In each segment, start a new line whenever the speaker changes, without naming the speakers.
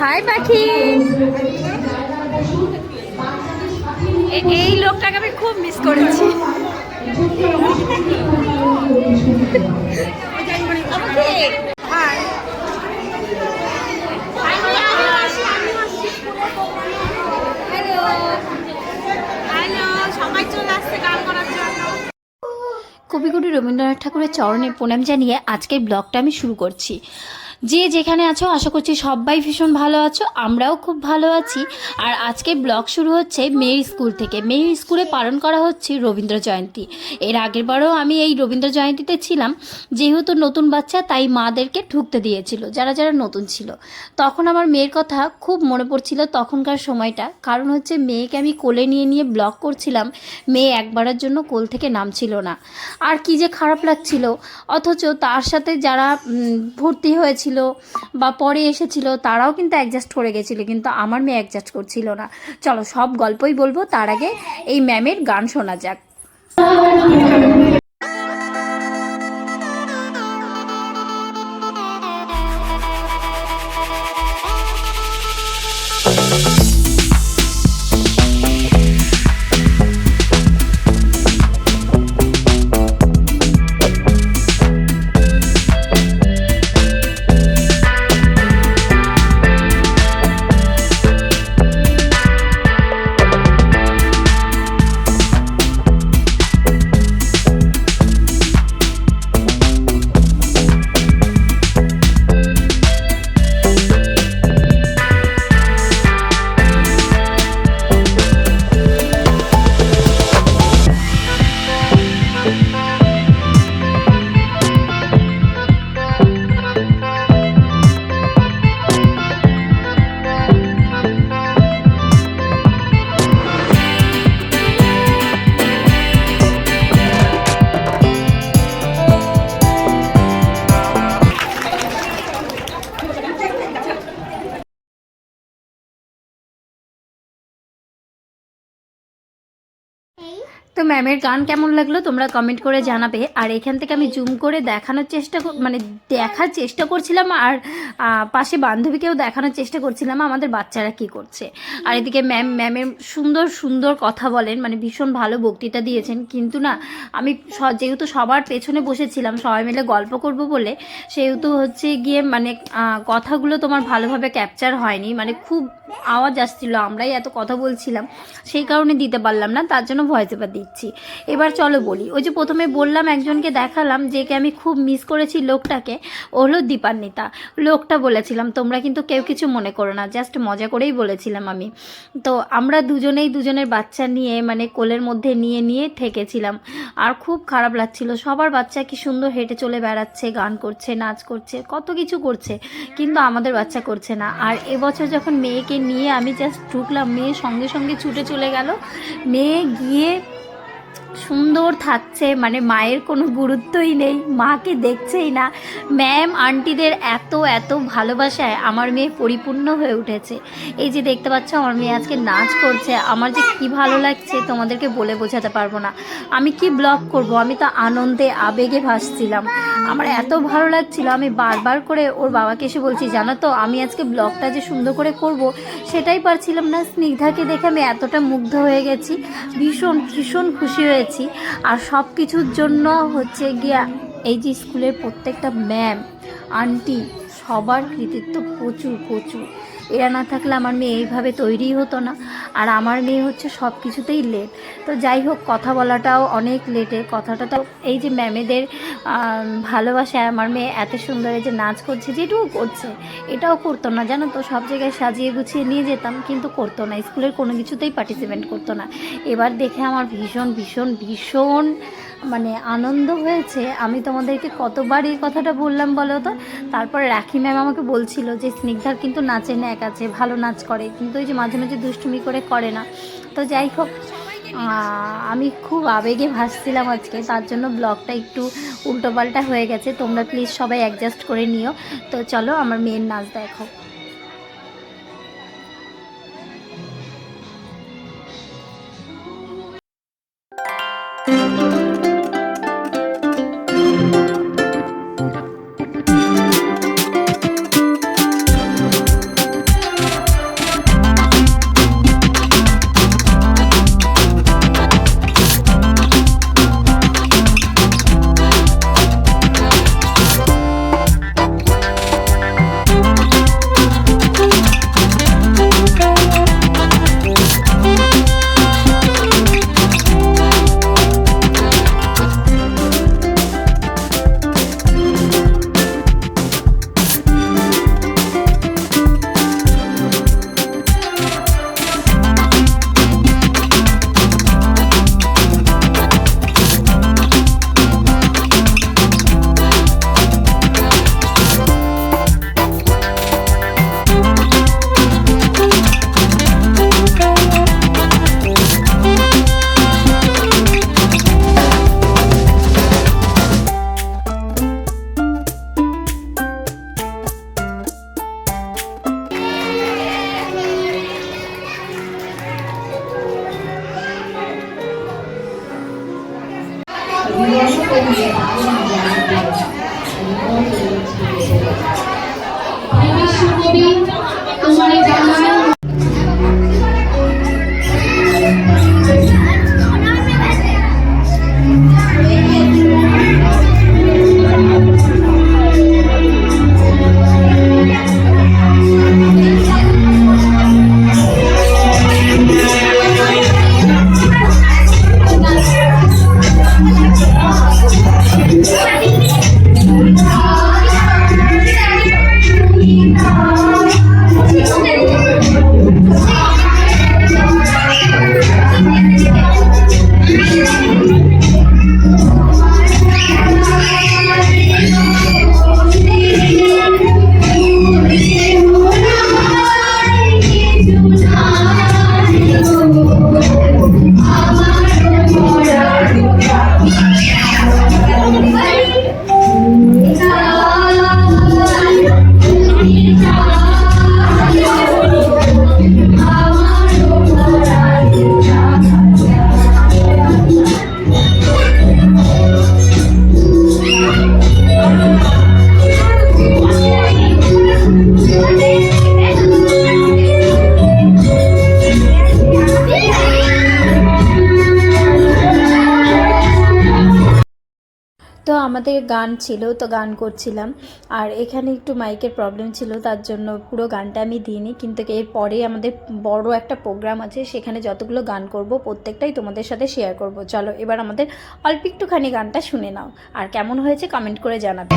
High পাখি। এই লোকটাকে আমি খুব মিস করেছি। কবিগুরু রবীন্দ্রনাথ ঠাকুরের চরণে প্রণাম জানিয়ে আজকের ব্লগটা আমি শুরু করছি। যে যেখানে আছো, আশা করছি সবাই ভীষণ ভালো আছো, আমরাও খুব ভালো আছি। আর আজকে ব্লগ শুরু হচ্ছে মেয়ের স্কুল থেকে। মেয়ের স্কুলে পালন করা হচ্ছে রবীন্দ্র জয়ন্তী। এর আগের বারও আমি এই রবীন্দ্র জয়ন্তীতে ছিলাম। যেহেতু নতুন বাচ্চা, তাই মাদেরকে ঢুকতে দিয়েছিল, যারা যারা নতুন ছিল। তখন আমার মেয়ের কথা খুব মনে পড়ছিল তখনকার সময়টা। কারণ হচ্ছে মেয়েকে আমি কোলে নিয়ে নিয়ে ব্লগ করছিলাম। মেয়ে একবারের জন্য কোল থেকে নামছিল না। আর কি যে খারাপ লাগছিল, অথচ তার সাথে যারা ভর্তি হয়েছিল বা পরে এসেছিল, তারাও কিন্তু অ্যাডজাস্ট করে গেছিল, কিন্তু আমার মেয়ে অ্যাডজাস্ট করছিল না। চলো সব গল্পই বলব, তার আগে এই ম্যামের গান শোনা যাক। Bye. তো ম্যামের গান কেমন লাগল তোমরা কমেন্ট করে জানাবে। আর এখান থেকে আমি জুম করে দেখানোর চেষ্টা মানে দেখার চেষ্টা করছিলাম আর পাশে বান্ধবীকেও দেখানোর চেষ্টা করছিলাম আমাদের বাচ্চারা কি করছে। আর এদিকে ম্যাম, ম্যামের সুন্দর সুন্দর কথা বলেন মানে ভীষণ ভালো বক্তৃতা দিয়েছেন। কিন্তু না, আমি যেহেতু সবার পেছনে বসেছিলাম, সবাই মিলে গল্প করব বলে, সেহেতু হচ্ছে গিয়ে মানে কথাগুলো তোমার ভালোভাবে ক্যাপচার হয়নি। মানে খুব আওয়াজ আসছিল, আমরাই এত কথা বলছিলাম, সেই কারণে দিতে পারলাম না, তার জন্য ভয়েস এবার দিচ্ছি। এবার চলো বলি। ওই যে প্রথমে বললাম, একজনকে দেখালাম, যেকে আমি খুব মিস করেছি লোকটাকে, ও হলো দীপান্বিতা। লোকটা বলেছিলাম, তোমরা কিন্তু কেউ কিছু মনে করো না জাস্ট মজা করেই বলেছিলাম আমি। তো আমরা দুজনেই দুজনের বাচ্চা নিয়ে মানে কোলের মধ্যে নিয়ে নিয়ে থেকেছিলাম। আর খুব খারাপ লাগছিল, সবার বাচ্চা কি সুন্দর হেঁটে চলে বেড়াচ্ছে, গান করছে, নাচ করছে, কত কিছু করছে, কিন্তু আমাদের বাচ্চা করছে না। আর এবছর যখন মেয়েকে নিয়ে আমি জাস্ট ঢুকলাম, মেয়ে সঙ্গে সঙ্গে ছুটে চলে গেল। মেয়ে গিয়ে সুন্দর থাকছে মানে মায়ের কোনো গুরুত্বই নেই, মাকে দেখছেই না। ম্যাম আন্টিদের এত এত ভালোবাসায় আমার মেয়ে পরিপূর্ণ হয়ে উঠেছে। এই যে দেখতে পাচ্ছ, আমার মেয়ে আজকে নাচ করছে। আমার যে কি ভালো লাগছে, তোমাদেরকে বলে বোঝাতে পারব না। আমি কি ব্লগ করব? আমি তো আনন্দে, আবেগে ভাসছিলাম। আমার এত ভালো লাগছিল, আমি বারবার করে ওর বাবাকে এসে বলছি, জানো তো, আমি আজকে ব্লগটা যে সুন্দর করে করব, সেটাই পারছিলাম না। স্নিগ্ধাকে দেখে আমি এতটা মুগ্ধ হয়ে গেছি। ভীষণ ভীষণ খুশি হয়েছি আর সব কিছুর জন্য হচ্ছে গিয়া এই যে স্কুলের প্রত্যেকটা ম্যাম আন্টি সবার কৃতিত্ব প্রচুর প্রচুর। এরা না থাকলে আমার মেয়ে এইভাবে তৈরি হতো না। আর আমার মেয়ে হচ্ছে সব কিছুতেই লেট তো যাই হোক, কথা বলাটাও অনেক লেটে কথাটা তো এই যে ম্যামেদের ভালোবাসায় আমার মেয়ে এত সুন্দর যে নাচ করছে, যেটুকু করছে, এটাও করতো না। জানো তো, সব জায়গায় সাজিয়ে গুছিয়ে নিয়ে যেতাম, কিন্তু করতো না। স্কুলের কোনো কিছুতেই পার্টিসিপেট করতো না। এবার দেখে আমার ভীষণ ভীষণ ভীষণ মানে আনন্দ হয়েছে। আমি তোমাদেরকে কতবার এই কথাটা বললাম বলো তো? তারপর রাখি ম্যাম আমাকে বলছিল যে, স্নিগ্ধার কিন্তু নাচে ন্যাক আছে, ভালো নাচ করে। কিন্তু ওই যে মাঝে মাঝে দুষ্টুমি করে করে না। তো যাই হোক আমি খুব আবেগে ভাসছিলাম আজকে। তার জন্য ব্লগটা একটু উল্টোপাল্টা হয়ে গেছে। তোমরা প্লিজ সবাই অ্যাডজাস্ট করে নিও। তো চলো, আমার মেয়ের নাচ দেখো তোমার
তো আমাদের গান ছিল, তো গান করছিলাম। আর এখানে একটু মাইকের প্রবলেম ছিল, তার জন্য পুরো গানটা আমি দিইনি। কিন্তু এরপরে আমাদের বড় একটা প্রোগ্রাম আছে, সেখানে যতগুলো গান করব, প্রত্যেকটাই তোমাদের সাথে শেয়ার করব। চলো, এবার আমাদের অল্প একটুখানি গানটা শুনে নাও। আর কেমন হয়েছে কমেন্ট করে জানাবে।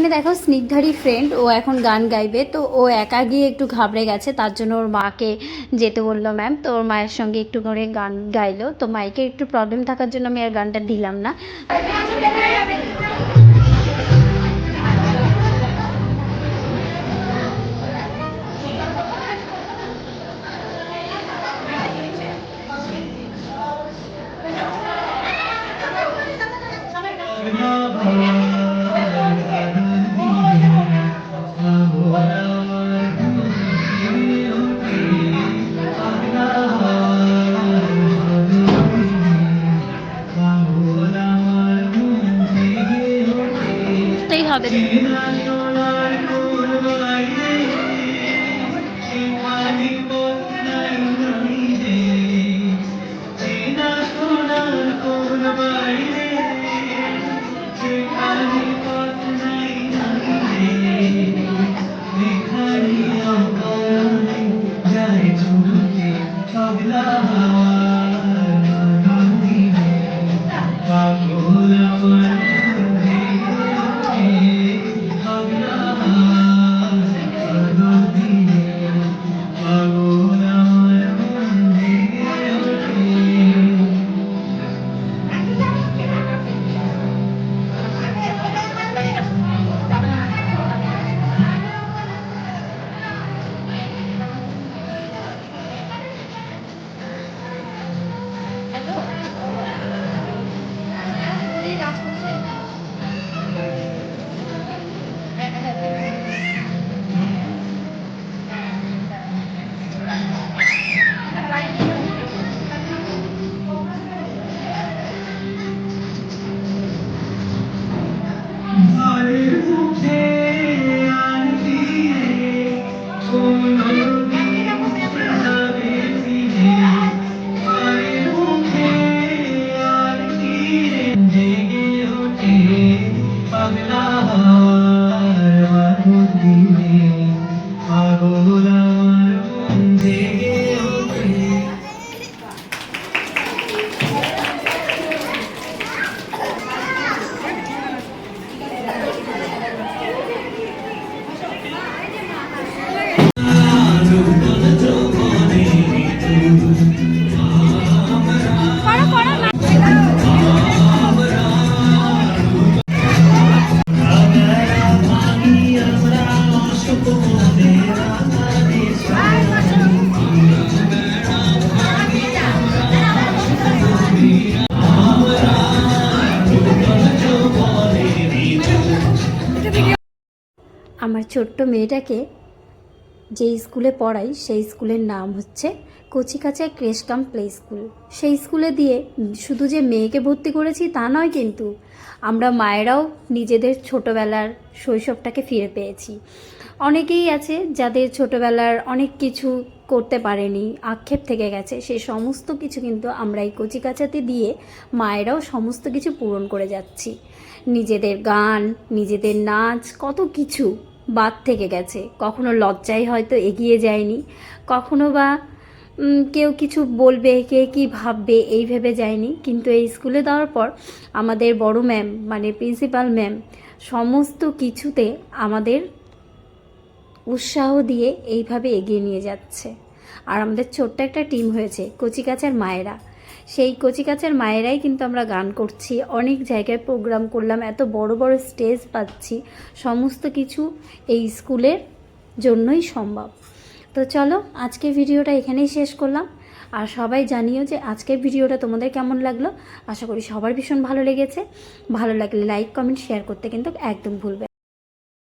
এখানে দেখো স্নিগ্ধারি ফ্রেন্ড ও এখন গান গাইবে। তো ও একা গিয়ে একটু ঘাবড়ে গেছে, তার জন্য ওর মাকে যেতে বলল ম্যাম তো ওর মায়ের সঙ্গে একটু করে গান গাইলো। তো মাইকে একটু প্রবলেম থাকার জন্য আমি আর গানটা দিলাম না। Yeah.
আমার ছোট্ট মেয়েটাকে যেই স্কুলে পড়াই, সেই স্কুলের নাম হচ্ছে কচিকাচায় ক্রেশকাম প্লে স্কুল। সেই স্কুলে দিয়ে শুধু যে মেয়েকে ভর্তি করেছি তা নয় কিন্তু আমরা মায়েরাও নিজেদের ছোটোবেলার শৈশবটাকে ফিরে পেয়েছি। অনেকেই আছে যাদের ছোটোবেলার অনেক কিছু করতে পারেনি, আক্ষেপ থেকে গেছে। সেই সমস্ত কিছু কিন্তু আমরা এই কচিকাচাতে দিয়ে মায়েরাও সমস্ত কিছু পূরণ করে যাচ্ছি। নিজেদের গান, নিজেদের নাচ, কত কিছু বাদ থেকে গেছে। কখনো লজ্জায় হয়তো এগিয়ে যায়নি। কখনো বা কেউ কিছু বলবে, কে কি ভাববে, এই ভেবে যায়নি। কিন্তু এই স্কুলে দেওয়ার পর আমাদের বড় ম্যাম মানে প্রিন্সিপাল ম্যাম সমস্ত কিছুতে আমাদের উৎসাহ দিয়ে এইভাবে এগিয়ে নিয়ে যাচ্ছে। আর আমাদের ছোট্ট একটা টিম হয়েছে, কচিকাচার মায়েরা। সেই কচিকাচার মায়েরাই কিন্তু আমরা গান করছি। অনেক জায়গায় প্রোগ্রাম করলাম, এত বড় বড় স্টেজ পাচ্ছি। সমস্ত কিছু এই স্কুলের জন্যই সম্ভব। তো চলো, আজকে ভিডিওটা এখানেই শেষ করলাম। আর সবাই জানিও যে আজকের ভিডিওটা তোমাদের কেমন লাগল। আশা করি সবার ভীষণ ভালো লেগেছে। ভালো লাগলে লাইক কমেন্ট শেয়ার করতে কিন্তু একদম ভুলবে।